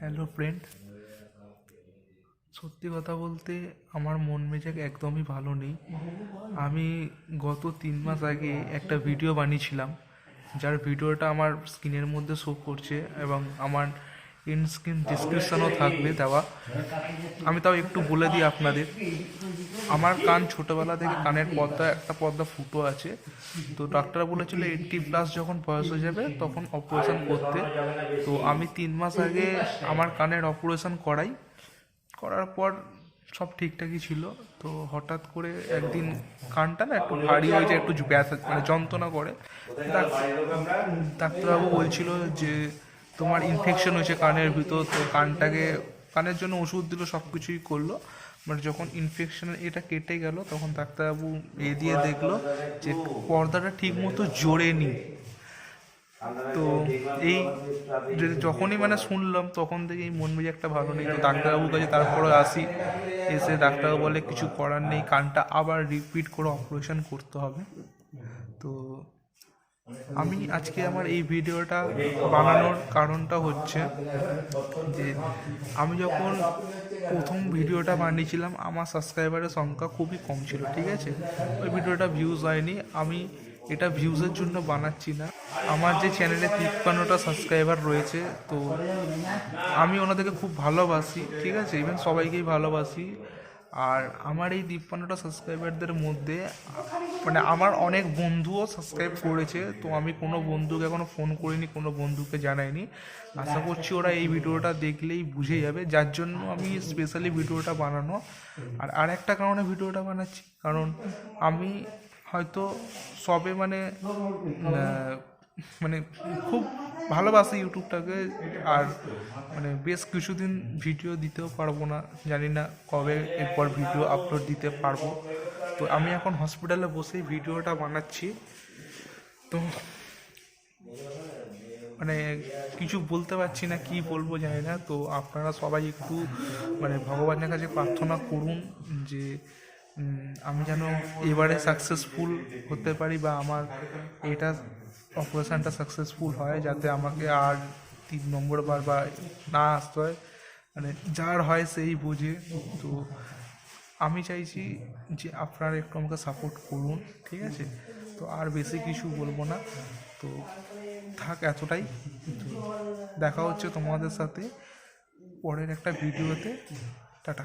Hello friend সত্যি কথা বলতে আমার মন মেজাজ একদমই ভালো নেই। আমি গত তিন মাস আগে একটা ভিডিও বানিয়েছিলাম, যার ভিডিওটা আমার স্ক্রিনের মধ্যে শো করছে এবং আমার ইন স্ক্রিন ডিসক্রিপশানও থাকবে দেওয়া। আমি তাও একটু বলে দিই আপনাদের। আমার কান ছোটোবেলা থেকে কানের পর্দা, একটা পর্দা ফুটো আছে। তো ডাক্তার বলেছিল এইটটি প্লাস যখন বয়স হয়ে যাবে তখন অপারেশন করতে। তো আমি তিন মাস আগে আমার কানের অপারেশন করাই। করার পর সব ঠিকঠাকই ছিল। তো হঠাৎ করে একদিন কানটা না একটু ভারী হয়ে যায়, একটু ব্যথা মানে যন্ত্রণা করে। ডাক- ডাক্তারবাবু বলছিল যে তোমার ইনফেকশন হয়েছে কানের ভিতর, তো কানটাকে, কানের জন্য ওষুধ দিল সব কিছুই করল। মানে যখন ইনফেকশনের এটা কেটে গেল, তখন ডাক্তারবাবু এ দিয়ে দেখল যে পর্দাটা ঠিক মতো জোরেনি তো এই যখনই মানে শুনলাম, তখন থেকে এই মন মেজাজটা ভালো নেই। তো ডাক্তারবাবুর কাছে তারপরে আসি, এসে ডাক্তারবাবু বলে, কিছু করার নেই, কানটা আবার রিপিট করে অপারেশন করতে হবে। তো আমি আজকে আমার এই ভিডিওটা বানানোর কারণটা হচ্ছে যে আমি যখন প্রথম ভিডিওটা বানিয়েছিলাম, আমার সাবস্ক্রাইবারের সংখ্যা খুবই কম ছিল, ঠিক আছে? ওই ভিডিওটা ভিউজ হয়নি। আমি এটা ভিউজের জন্য বানাচ্ছি না। আমার যে চ্যানেলে তিপ্পান্নটা সাবস্ক্রাইবার রয়েছে, তো আমি ওনাদেরকে খুব ভালোবাসি, ঠিক আছে? ইভেন সবাইকেই ভালোবাসি। আর আমার এই তিপ্পান্নটা সাবস্ক্রাইবারদের মধ্যে মানে আমার অনেক বন্ধুও সাবস্ক্রাইব করেছে, তো আমি কোনো বন্ধুকে এখনও ফোন করিনি, কোনো বন্ধুকে জানাইনি। আশা করছি ওরা এই ভিডিওটা দেখলেই বুঝে যাবে, যার জন্য আমি স্পেশালি ভিডিওটা বানানো। আর আর একটা কারণে ভিডিওটা বানাচ্ছি, কারণ আমি হয়তো সবে মানে মানে খুব ভালোবাসি ইউটিউবটাকে, আর মানে বেশ কিছুদিন ভিডিও দিতেও পারব না, জানি না কবে এরপর ভিডিও আপলোড দিতে পারব। তো আমি এখন হসপিটালে বসেই ভিডিওটা বানাচ্ছি। তো মানে কিছু বলতে পারছি না, কি বলব জানি না। তো আপনারা সবাই একটু মানে ভগবানের কাছে প্রার্থনা করুন যে আমি যেন এবারে সাকসেসফুল হতে পারি বা আমার এটা অপারেশানটা সাকসেসফুল হয় যাতে আমাকে আর তিন নম্বর বার বা না আসতে হয়। মানে যার হয় সেই বোঝে। তো আমি চাইছি যে আপনারা একটু আমাকে সাপোর্ট করুন, ঠিক আছে? তো আর বেশি কিছু বলব না। তো থাক এতটাই। দেখা হচ্ছে তোমাদের সাথে পরের একটা ভিডিওতে। টাটা।